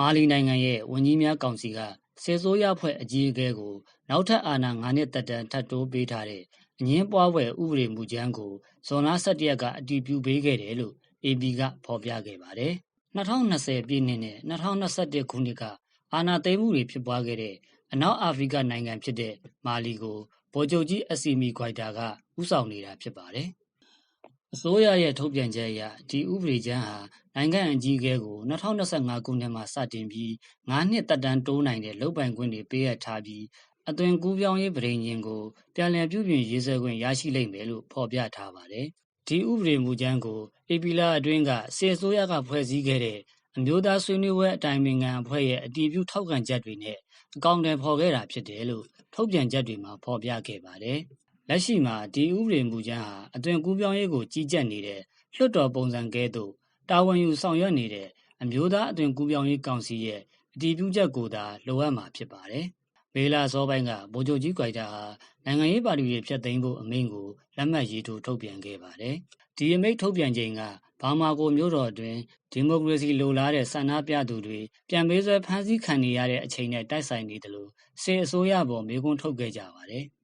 မာလီနိုင်ငံရဲ့ဝန်ကြီးများကောင်စီကစေဆိုးရဖွဲ့အကြီးအကဲကိုနောက်ထပ်အာဏာ9နှစ်တက်တန်းထပ်တိုးပေးထားတဲ့အငင်းပွားပွဲဥပဒေမူကြမ်းကိုဇွန်လ17ရက်ကအတည်ပြုပေးခဲ့တယ်လို့ AB ကဖော်ပြခဲ့ပါတယ်။2020ပြည်နှစ်နဲ့2021ခုနှစ်ကအာဏာသိမ်းမှုတွေဖြစ်ပွားခဲ့တဲ့အနောက်အာဖရိကနိုင်ငံဖြစ်တဲ့မာလီကိုဗိုလ်ချုပ်ကြီးအစီမီဂွိုက်တာကဥဆောင်နေတာဖြစ်ပါတယ်။ အစိုးရရဲ့ ထုတ်ပြန်ချက်အရ ဒီဥပဒေကြမ်းဟာ နိုင်ငံအကြီးအကဲကို2025ခုနှစ်မှာ စတင်ပြီး9နှစ်တက်တန်းတိုးနိုင်တဲ့ လုပ်ပိုင်ခွင့်တွေ ပေးအပ်ထားပြီး အသွင်ကူးပြောင်းရေးပြည်ရင်ကို ပြန်လည်ပြုပြင်ရေးဆွဲခွင့် ရရှိလိမ့်မယ်လို့ ဖော်ပြထားပါတယ်။ဒီဥပဒေမူကြမ်းကို ဧပြီလအတွင်းကစေအစိုးရက ဖွဲ့စည်းခဲ့တဲ့ အမျိုးသားဆွေးနွေးပွဲ အတိုင်ပင်ခံအဖွဲ့ရဲ့ အတည်ပြုထောက်ခံချက်တွေနဲ့ အကောင့်တွေဖော်ခဲ့တာဖြစ်တယ်လို့ ထုတ်ပြန်ချက်တွေမှာ ဖော်ပြခဲ့ပါတယ်။ လက်ရှိမှာဒီဥပဒေမူကြမ်းဟာအသွင်ကူးပြောင်းရေးကိုကြီးကြပ်နေတဲ့လွှတ်တော်ပုံစံကဲ့သို့တာဝန်ယူဆောင်ရွက်နေတဲ့အမျိုးသားအသွင်ကူးပြောင်းရေးကောင်စီရဲ့အတည်ပြုချက်ကိုသာလိုအပ်မှာဖြစ်ပါတယ်။မေလာစောပိုင်းကဗိုလ်ချုပ်ကြီးကွိုက်တာဟာနိုင်ငံရေးပါတီတွေဖျက်သိမ်းဖို့အမိန့်ကိုလက်မှတ်ရေးထိုးထုတ်ပြန်ခဲ့ပါတယ်။ဒီအမိန့်ထုတ်ပြန်ချိန်ကဘာမာကိုမြို့တော်အတွင်းဒီမိုကရေစီလိုလားတဲ့ဆန္ဒပြသူတွေပြန်ပေးဆွဲဖမ်းဆီးခံနေရတဲ့အချိန်နဲ့တိုက်ဆိုင်နေတယ်လို့စေအစိုးရပေါ်မေးခွန်းထုတ်ခဲ့ကြပါတယ်။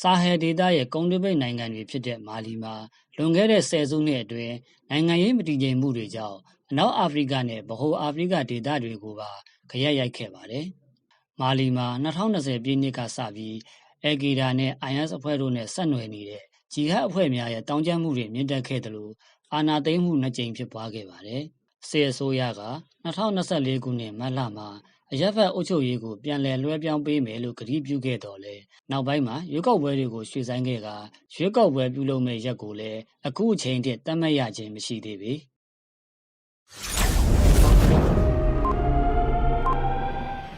ဆာဟယ်ဒေသရဲ့ကုန်းတွင်းပိတ်နိုင်ငံတွေဖြစ်တဲ့မာလီမှာလွန်ခဲ့တဲ့ဆယ်စုနှစ်အတွင်းနိုင်ငံရေးမတည်ငြိမ်မှုတွေကြောင့်အနောက်အာဖရိကနဲ့ဗဟိုအာဖရိကဒေသတွေကိုပါခရက်ရိုက်ခဲ့ပါတယ်။မာလီမှာ2020ပြည့်နှစ်ကစပြီးအယ်ဂီဒါနဲ့ IS အဖွဲ့တို့နဲ့ဆက်နွယ်နေတဲ့ဂျီဟတ်အဖွဲ့များရဲ့တောင်းကျမ်းမှုတွေမြင့်တက်ခဲ့တယ်လို့အာဏာသိမ်းမှုနှစ်ကြိမ်ဖြစ်ပွားခဲ့ပါတယ်။စစ်အစိုးရက2024ခုနှစ်မတ်လမှာ အရက်ဖက်အုပ်ချုပ်ရေးကိုပြန်လည်လွှဲပြောင်းပေးမယ်လို့ကတိပြုခဲ့တော်လဲနောက်ပိုင်းမှာရွေးကောက်ပွဲတွေကိုရွှေ့ဆိုင်းခဲ့ကရွေးကောက်ပွဲပြုလုပ်မဲ့ရက်ကိုလည်းအခုအချိန်ထိတတ်မှတ်ရခြင်းမရှိသေးပေ။